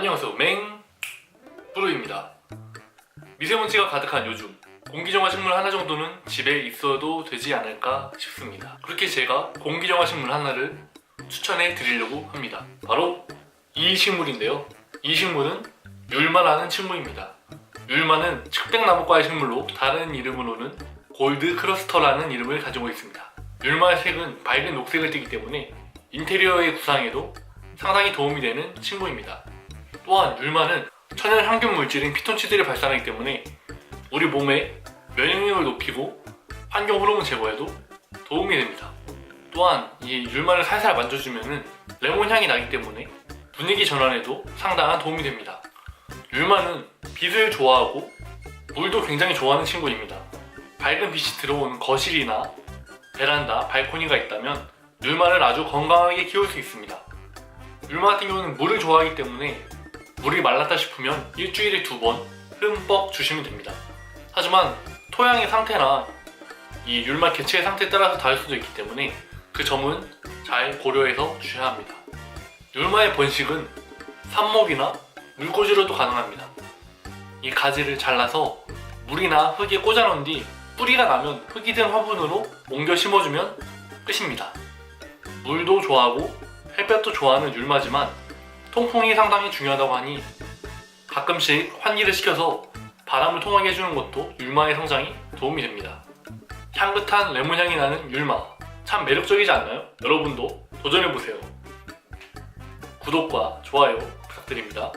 안녕하세요. 맹 뿌루입니다. 미세먼지가 가득한 요즘 공기정화 식물 하나 정도는 집에 있어도 되지 않을까 싶습니다. 그렇게 제가 공기정화 식물 하나를 추천해 드리려고 합니다. 바로 이 식물인데요. 이 식물은 율마라는 식물입니다. 율마는 측백나무과의 식물로 다른 이름으로는 골드 크러스터라는 이름을 가지고 있습니다. 율마의 색은 밝은 녹색을 띠기 때문에 인테리어의 구상에도 상당히 도움이 되는 친구입니다 또한 율마는 천연 항균 물질인 피톤치드를 발산하기 때문에 우리 몸의 면역력을 높이고 환경 호르몬 제거에도 도움이 됩니다. 또한 이 율마를 살살 만져주면은 레몬 향이 나기 때문에 분위기 전환에도 상당한 도움이 됩니다. 율마는 빛을 좋아하고 물도 굉장히 좋아하는 친구입니다. 밝은 빛이 들어오는 거실이나 베란다, 발코니가 있다면 율마를 아주 건강하게 키울 수 있습니다. 율마 같은 경우는 물을 좋아하기 때문에 물이 말랐다 싶으면 일주일에 두 번 흠뻑 주시면 됩니다. 하지만 토양의 상태나 이 율마 개체의 상태에 따라서 다를 수도 있기 때문에 그 점은 잘 고려해서 주셔야 합니다. 율마의 번식은 삽목이나 물꽂이로도 가능합니다. 이 가지를 잘라서 물이나 흙에 꽂아놓은 뒤 뿌리가 나면 흙이 든 화분으로 옮겨 심어주면 끝입니다. 물도 좋아하고 햇볕도 좋아하는 율마지만 통풍이 상당히 중요하다고 하니 가끔씩 환기를 시켜서 바람을 통하게 해주는 것도 율마의 성장에 도움이 됩니다. 향긋한 레몬향이 나는 율마 참 매력적이지 않나요? 여러분도 도전해보세요. 구독과 좋아요 부탁드립니다.